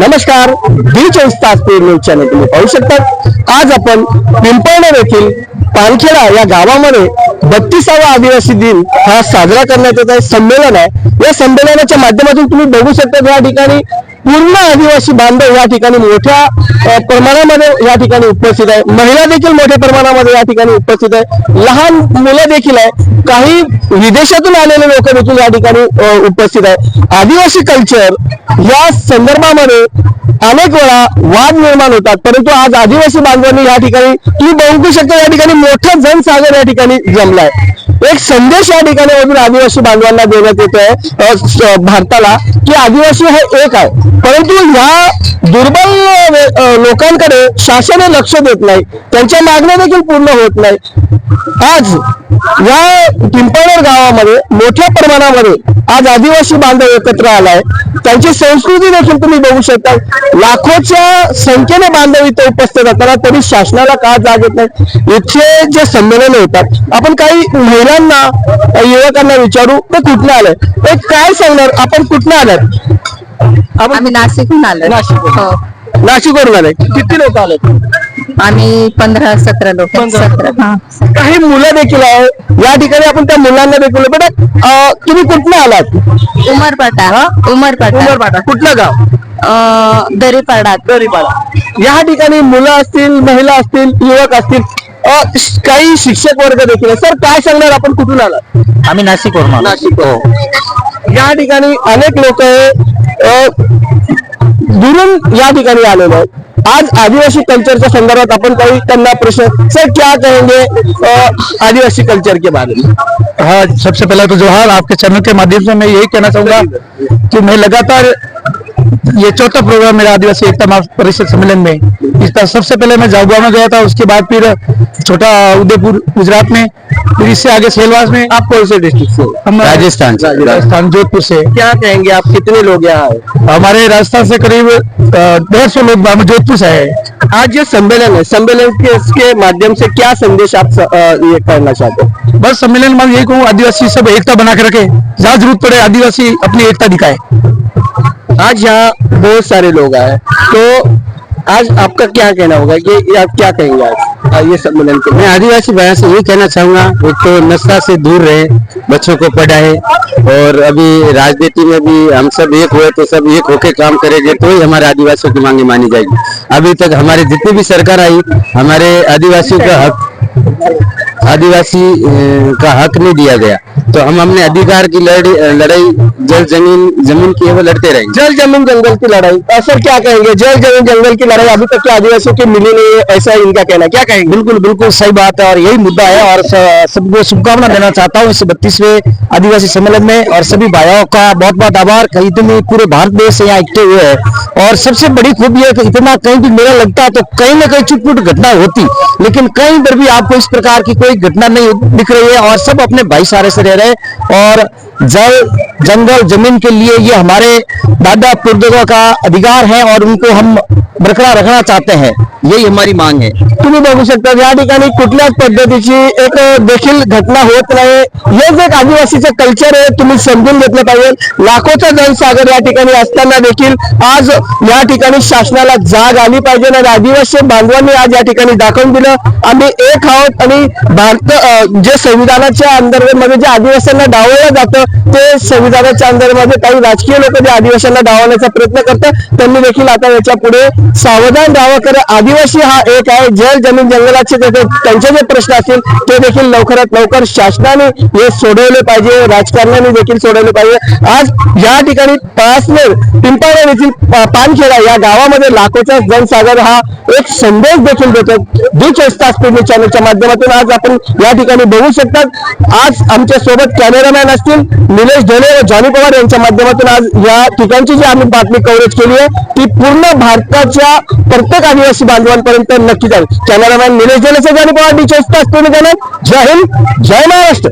नमस्कार डी चोवीस तास न्यूज चॅनल तुम्ही पाहू शकता आज आपण पिंपळणेर येथील पानखेडा या गावामध्ये बत्तीसावा आदिवासी दिन हा साजरा करण्यात येत आहे. संमेलन आहे. या संमेलनाच्या माध्यमातून तुम्ही बघू शकता या ठिकाणी पूर्ण आदिवासी बांधव या ठिकाणी मोठ्या प्रमाणामध्ये या ठिकाणी उपस्थित आहे. महिला देखील मोठ्या प्रमाणामध्ये या ठिकाणी उपस्थित आहे. लहान मुलं देखील आहे. काही विदेशातून आलेले लोक देखील या ठिकाणी उपस्थित आहे. आदिवासी कल्चर या संदर्भामध्ये अनेक वेळा वाद निर्माण होतात परंतु आज आदिवासी बांधवांनी या ठिकाणी तुम्ही बघू शकता या ठिकाणी मोठा जनसागर या ठिकाणी जमलाय. एक संदेश या ठिकाणी अजून आदिवासी बांधवांना देण्यात येतोय भारताला की आदिवासी हे एक आहे. परंतु ह्या दुर्बल लोकांकडे शासन हे लक्ष देत नाही. त्यांच्या मागण्या देखील पूर्ण होत नाही. आज या पिंपळनेर गावामध्ये मोठ्या प्रमाणामध्ये आज आदिवासी बांधव एकत्र आलाय. त्यांची संस्कृती देखील तुम्ही बघू शकता. लाखोच्या संख्येने बांधव इथे उपस्थित असताना तरी शासनाला का जाग येत नाही? इथे जे संमेलन होतात आपण काही महिलांना युवकांना विचारू ते कुठनं आलंय? ते काय सांगणार? आपण कुठनं आलात आपण आम्ही नाशिकहून आलो नाशिकहून. हो. नाशिकवरून आलाय किती लोक आलेत? आम्ही पंधरा सतरा लोक. पंधरा. सतरा हा काही मुलं देखील आहे या ठिकाणी आपण त्या मुलांना देखील बेटा अ, तुम्ही कुठनं आलात? उमरपाटा उमरपाटा उमरपाटा कुठलं गाव? अं, दरीपाडा. गरीबाला या ठिकाणी मुलं असतील महिला असतील युवक असतील अ, श- काही शिक्षक वर्ग देखील आहे. सर काय सांगणार आपण कुठून आलात? आम्ही नाशिक वरून नाशिक या ठिकाणी अनेक लोक दुरून या ठिकाणी आलेले आहेत. आज आदिवासी कल्चरच्या संदर्भात आपण काही त्यांना प्रश्न सर क्या कहेंगे आदिवासी कल्चर के बारे में? हाँ सबसे पहले तो जोहार आपके चैनल के माध्यम से मैं यही कहना चाहूंगा कि मैं लगातार ये चौथा प्रोग्राम मेरा आदिवासी एकता परिषद सम्मेलन में। इस इसका सबसे पहले मैं जागुआ में गया था उसके बाद फिर छोटा उदयपुर गुजरात में फिर इससे आगे सेलवास में। आप कौन से डिस्ट्रिक्ट से? हम राजस्थान राजस्थान जोधपुर से। क्या कहेंगे आप? कितने लोग यहाँ हमारे राजस्थान से करीब डेढ़ सौ लोग जोधपुर से आए। हैं। आज ये सम्मेलन है सम्मेलन के इसके माध्यम से क्या संदेश आप स- अ, ये करना चाहते हैं? बस सम्मेलन में यही कहूँ आदिवासी सब एकता बना के रखे। जहाँ ज़रूरत पड़े आदिवासी अपनी एकता दिखाए। आज यहाँ बहुत सारे लोग आए तो आज आपका क्या कहना होगा? ये आप क्या कहेंगे आज? ये सम्मेलन के मैं आदिवासी भाई से यही कहना चाहूँगा, एक तो नशा से दूर रहे, बच्चों को पढ़ाए, और अभी राजनीति में भी हम सब एक हुए तो सब एक होके काम करेंगे तो ही हमारे आदिवासियों की मांगे मानी जाएगी। अभी तक हमारी जितनी भी सरकार आई, हमारे आदिवासियों का हक, आदिवासी का हक नहीं दिया गया। तो हम अपने अधिकार की लड़ाई लड़ाई जल ज़मीन ज़मीन की है वो लड़ते रहेंगे जल ज़मीन जंगल की लड़ाई। आ, सर क्या कहेंगे? जल ज़मीन जंगल की लड़ाई अभी तक के आदिवासियों की मिली नहीं है ऐसा इनका कहना क्या कहेंगे? बिल्कुल बिल्कुल सही बात है और यही मुद्दा है और सबको शुभकामना देना चाहता हूँ इस बत्तीसवें आदिवासी सम्मेलन में और सभी भाइयों का बहुत बहुत आभार। कहीं इतने पूरे भारत देश से यहाँ इकट्ठे हुए हैं और सबसे बड़ी खूबी है कि इतना कहीं भी मेला लगता है तो कहीं ना कहीं छुटपुट घटना होती लेकिन कहीं पर भी आपको इस प्रकार की कोई घटना नहीं दिख रही है और सब अपने भाईचारे से रहे हैं और जल जंगल जमीन के लिए ये हमारे दादा पूर्वजों का अधिकार है और उनको हम बरकरार रखना चाहते हैं। यही हमारी मांग है। तुम्ही बघू शकता या हो ठिकाणी कुठल्याच पद्धतीची एक देखील घटना होत नाही. हेच एक आदिवासीचं कल्चर आहे. तुम्ही समजून घेतलं पाहिजे. लाखोचा जनसागर या ठिकाणी असताना देखील आज या ठिकाणी शासनाला जाग आली पाहिजे आणि आदिवासी बांधवांनी आज या ठिकाणी दाखवून दिलं. आम्ही एक आहोत आणि भारत जे संविधानाच्या अंतर्गत जे आदिवासी आदिवासींना डावललं जातं. ते संविधानाच्या अंतर्गत काही राजकीय लोक जे आदिवासींना डावण्याचा प्रयत्न करतात त्यांनी देखील आता याच्यापुढे सावधान राहावं. कारण आदिवासी हा एक आहे. जल जमीन जंगलाचे त्यांचे जे प्रश्न असतील ते देखील लवकरात लवकर शासनाने हे सोडवले पाहिजे. राजकारणाने देखील सोडवले पाहिजे. आज या ठिकाणी पासनेर पिंपळनेर येथील पानखेडा या गावामध्ये लाखोचा जनसागर हा एक संदेश देखील देतो. दी तास चॅनलच्या माध्यमातून आज आपण या ठिकाणी बघू शकतात. आज आमच्यासोबत कॅमेरामॅन असतील निलेश ढोले व जॉनी पवार यांच्या माध्यमातून आज या ठिकाणची जी आम्ही बातमी कव्हरेज केली आहे ती पूर्ण भारताच्या प्रत्येक आदिवासी बांधवांपर्यंत नक्की जाईल. Cameraman Nilesh Dhole Johnny Pawar D चोवीस तास जय हिंद जय महाराष्ट्र.